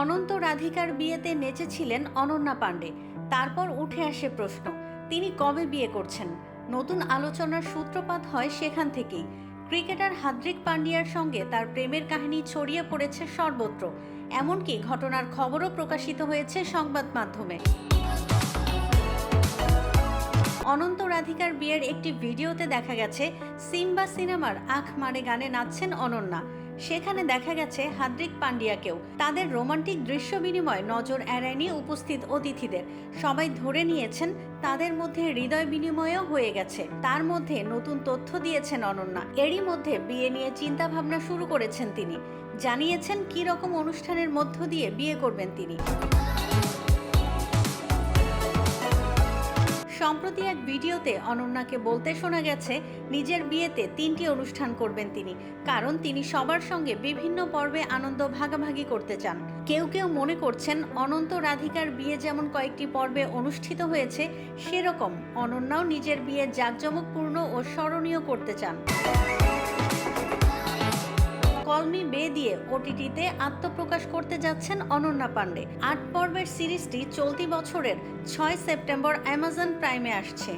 অনন্ত রাধিকার বিয়েতে নেচেছিলেন অনন্যা পাণ্ডে। তারপর উঠে আসে প্রশ্ন, তিনি কবে বিয়ে করছেন? নতুন আলোচনার সূত্রপাত হয় সেখান থেকেই। ক্রিকেটার হাদ্রিক পান্ডিয়ার সঙ্গে তার প্রেমের কাহিনী ছড়িয়ে পড়েছে সর্বত্র। এমনকি ঘটনার খবরও প্রকাশিত হয়েছে সংবাদ মাধ্যমে। অনন্ত রাধিকার বিয়ের একটি ভিডিওতে দেখা গেছে সিম্বা সিনেমার আখ মারে গানে নাচছেন অনন্যা। সেখানে দেখা গেছে হাদ্রিক পান্ডিয়াকেও তাদের রোমান্টিক দৃশ্য বিনিময় নজর এড়ায়নি উপস্থিত অতিথিদের। সবাই ধরে নিয়েছেন তাদের মধ্যে হৃদয় বিনিময়ও হয়ে গেছে। তার মধ্যে নতুন তথ্য দিয়েছেন অনন্যা। এরই মধ্যে বিয়ে নিয়ে চিন্তা ভাবনা শুরু করেছেন তিনি। জানিয়েছেন কী রকম অনুষ্ঠানের মধ্য দিয়ে বিয়ে করবেন তিনি। সম্প্রতি এক ভিডিওতে অনন্যাকে বলতে শোনা গেছে, নিজের বিয়েতে তিনটি অনুষ্ঠান করবেন তিনি। কারণ তিনি সবার সঙ্গে বিভিন্ন পর্বে আনন্দ ভাগাভাগি করতে চান। কেউ কেউ মনে করছেন, অনন্ত রাধিকার বিয়ে যেমন কয়েকটি পর্বে অনুষ্ঠিত হয়েছে, সেরকম অনন্যাও নিজের বিয়ে জাঁকজমকপূর্ণ ও স্মরণীয় করতে চান। ওটিটিতে আত্মপ্রকাশ করতে যাচ্ছেন অনন্যা পাণ্ডে আট পর্বের সিরিজটি চলতি বছরের ছয় সেপ্টেম্বর অ্যামাজন প্রাইমে আসছে।